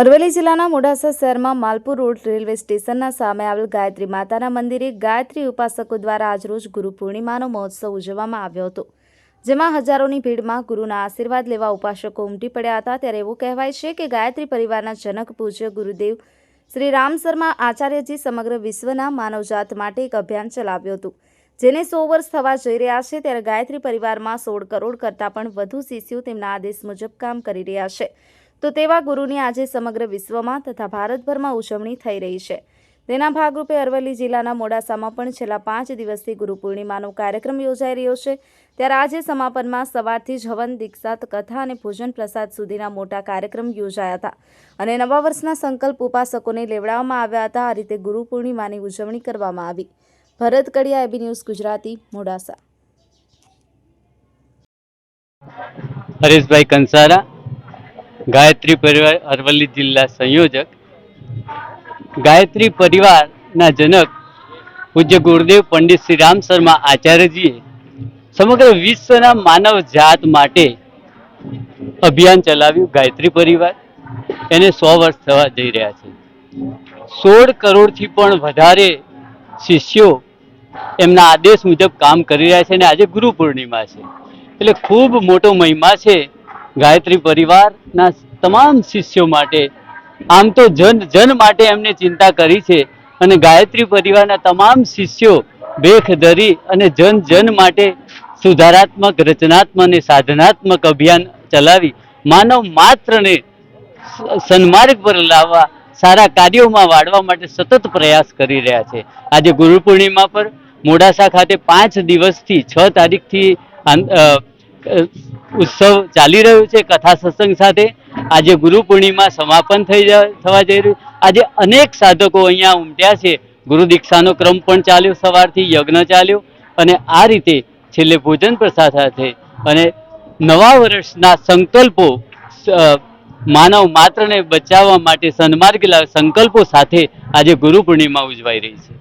અરવલ્લી જિલ્લાના મોડાસા શહેરમાં Malpur road railway સ્ટેશનના સામે આવેલ ગાયત્રી માતાના મંદિરે ગાયત્રી ઉપાસકો દ્વારા આજરોજ ગુરુ પૂર્ણિમાનો મહોત્સવ ઉજવવામાં આવ્યો હતો. જેમાં હજારોની ભીડમાં ગુરુના આશીર્વાદ લેવા ઉપાસકો ઉમટી પડ્યા હતા. ત્યારે એવું કહેવાય છે કે ગાયત્રી પરિવારના જનક પૂજ્ય ગુરુદેવ શ્રી રામ શર્મા આચાર્યજી સમગ્ર વિશ્વના માનવજાત માટે એક અભિયાન ચલાવ્યું હતું. જેને સો વર્ષ થવા જઈ રહ્યા છે, ત્યારે ગાયત્રી પરિવારમાં સોળ કરોડ કરતાં પણ વધુ શિષ્યો તેમના આદેશ મુજબ કામ કરી રહ્યા છે. તો તેવા ગુરુની આજે સમગ્ર વિશ્વમાં તથા ભારતભરમાં ઉજવણી થઈ રહી છે. તેના ભાગરૂપે અરવલ્લી જિલ્લાના મોડાસામાં પણ છેલ્લા પાંચ દિવસથી ગુરુ પૂર્ણિમાનો કાર્યક્રમ યોજાઈ રહ્યો છે. ત્યારે આજે સમાપનમાં સવારથી જ હવન, દીક્ષાત, કથા અને ભોજન પ્રસાદ સુધીના મોટા કાર્યક્રમ યોજાયા હતા. અને નવા વર્ષના સંકલ્પ ઉપાસકોને લેવડાવવામાં આવ્યા હતા. આ રીતે ગુરુ પૂર્ણિમાની ઉજવણી કરવામાં આવી. Bharat Kadiya, AB news Gujarati, Modasa. Hareshbhai Kansara Gayatri Parivar Aravalli જિલ્લા સંયોજક. ગાયત્રી પરિવારના જનક પૂજ્ય ગુરુદેવ પંડિત શ્રી રામ શર્મા આચાર્યજીએ સમગ્ર વિશ્વના માનવ જાત માટે અભિયાન ચલાવ્યું. ગાયત્રી પરિવાર એને સો વર્ષ થવા જઈ રહ્યા છે. સોળ કરોડથી પણ વધારે શિષ્યો એમના આદેશ મુજબ કામ કરી રહ્યા છે અને આજે ગુરુ પૂર્ણિમા છે. એટલે ખૂબ મોટો મહિમા છે ગાયત્રી પરિવારના તમામ શિષ્યો માટે, આમ તો જન જન માટે એમને ચિંતા કરી છે. અને ગાયત્રી પરિવારના તમામ શિષ્યો ભેખ ધરી અને જન જન માટે સુધારાત્મક, રચનાત્મક અને સાધનાત્મક અભિયાન ચલાવી માનવ માત્રને સન્માર્ગ પર લાવવા, સારા કાર્યોમાં વાળવા માટે સતત પ્રયાસ કરી રહ્યા છે. આજે ગુરુ પૂર્ણિમા પર મોડાસા ખાતે પાંચ દિવસથી છ તારીખથી ઉત્સવ ચાલી રહ્યો છે, કથા સત્સંગ સાથે. આજે ગુરુ પૂર્ણિમા સમાપન થઈ થવા જઈ રહ્યું આજે અનેક સાધકો અહીંયા ઉમટ્યા છે. ગુરુ દીક્ષાનો ક્રમ પણ ચાલ્યો, સવારથી યજ્ઞ ચાલ્યો અને આ રીતે છેલ્લે ભોજન પ્રસાદ સાથે અને નવા વર્ષના સંકલ્પો માનવ માત્રને બચાવવા માટે સન્માર્ગ સંકલ્પો સાથે આજે ગુરુ પૂર્ણિમા ઉજવાઈ રહી છે.